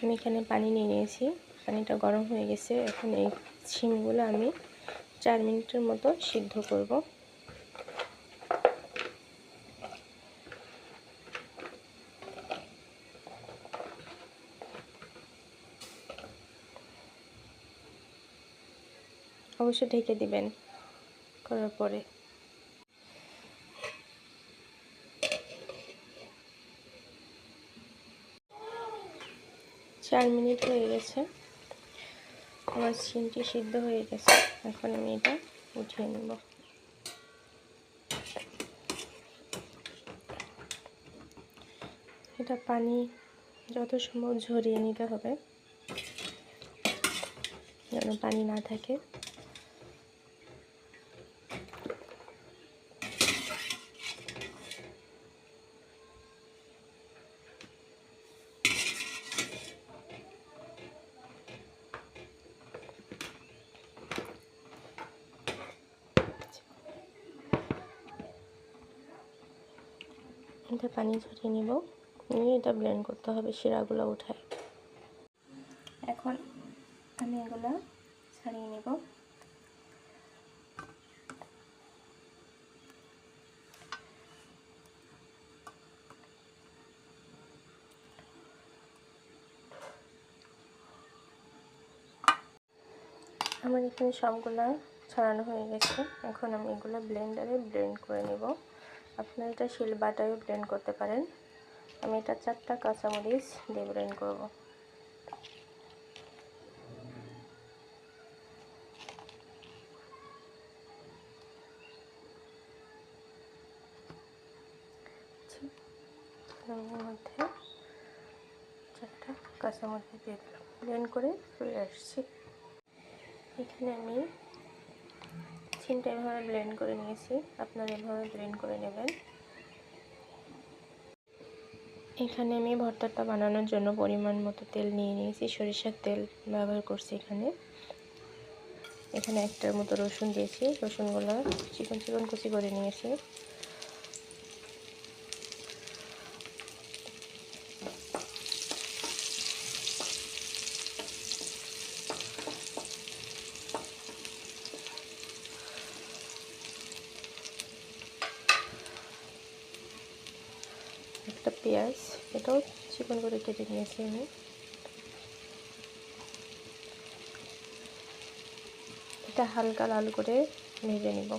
আমি এখানে পানি নিয়ে নিয়েছি। পানিটা গরম হয়ে গেছে। এখন এই শিমগুলো আমি চার মিনিটের মতো সিদ্ধ করব। অবশ্যই ঢেকে দিবেন, করার পরে। চার মিনিট হয়ে গেছে। আমার সিমটি সিদ্ধ হয়ে গেছে। এখন আমি এটা উঠিয়ে নেব। এটা পানি যত সম্ভব ঝরিয়ে নিতে হবে। যেন পানি না থাকে। এটা পানি ঝরিয়ে নিব। নিয়ে এটা ব্লেন্ড করতে হবে, শিরাগুলো উঠায়। এখন আমি এগুলো ছাড়িয়ে নেব। আমার এখানে সবগুলা ছড়ানো হয়ে গেছে। এখন আমি এগুলো ব্লেন্ডারে ব্লেন্ড করে নেব। আপনারা এটা শিল বাটায়ও ব্লেন্ড করতে পারেন। আমি এটা চারটা কাঁচামরিচ দিয়ে ব্লেন্ড করব। মধ্যে চারটা কাঁচামরিচ দিয়ে দিলাম ব্লেন্ড করে ফিরে আসছি। এখানে আমি সিমটা এভাবে ব্লেন্ড করে নিয়েছি। আপনারা এভাবে ব্লেন্ড করে নেবেন। এখানে আমি ভর্তাটা বানানোর জন্য পরিমাণ মতো তেল নিয়ে নিয়েছি। সরিষার তেল ব্যবহার করছি এখানে। এখানে একটার মতো রসুন দিয়েছি। রসুনগুলো চিকন চিকন কুচি করে নিয়েছি একটা পেঁয়াজ, এটাও চিকন করে কেটে নিয়েছি আমি। এটা হালকা লাল করে ভেজে নিব।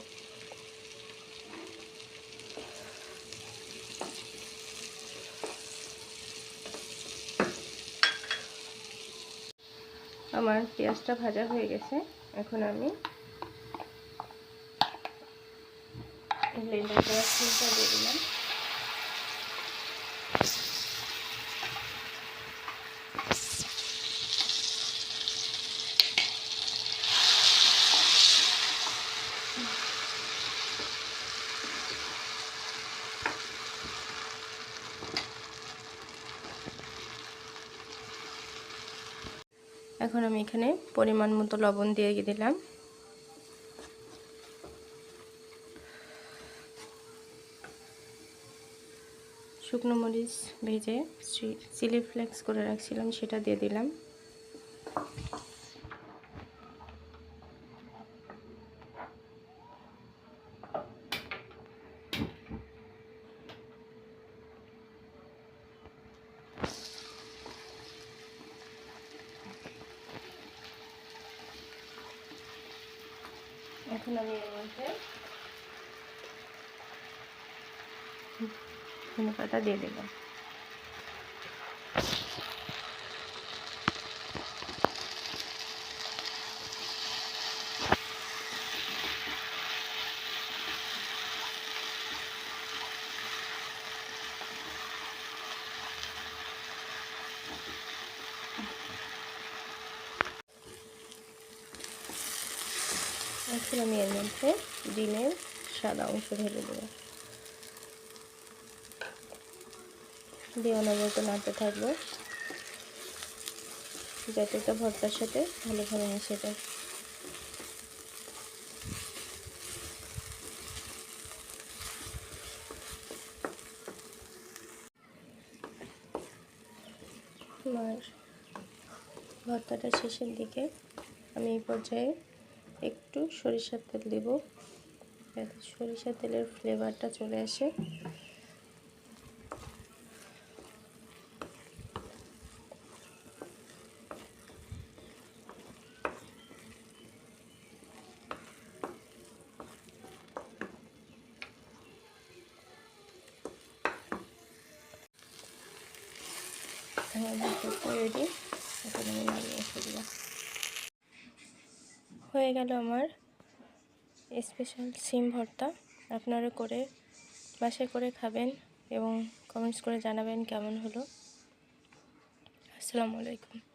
আমার পেঁয়াজটা ভাজা হয়ে গেছে। এখন আমি ব্লেন্ডার করা দিয়ে দিলাম। এখন আমি এখানে পরিমাণ মতো লবণ দিয়ে দিলাম। শুকনো মরিচ ভেজে চিলি ফ্লেক্স করে রাখছিলাম, সেটা দিয়ে দিলাম। এখন আমি এর মধ্যে ধনে পাতা দিয়ে দিলাম এখন আমি এর মধ্যে ডিমের সাদা অংশ ঢেলে দেবো। দিয়ে অনবরত নাড়তে থাকব। যাতে এটা ভর্তার সাথে ভালোভাবে মিশে যায়। আমার ভর্তাটা শেষের দিকে আমি এই পর্যায়ে একটু সরিষার তেল দেব। সরিষার তেলের ফ্লেভারটা চলে আসে। রেডি এখন আমি হয়ে গেল আমার স্পেশাল সিম ভর্তা। আপনারা করে বাসে করে খাবেন এবং কমেন্টস করে জানাবেন কেমন হলো। আসসালামু আলাইকুম।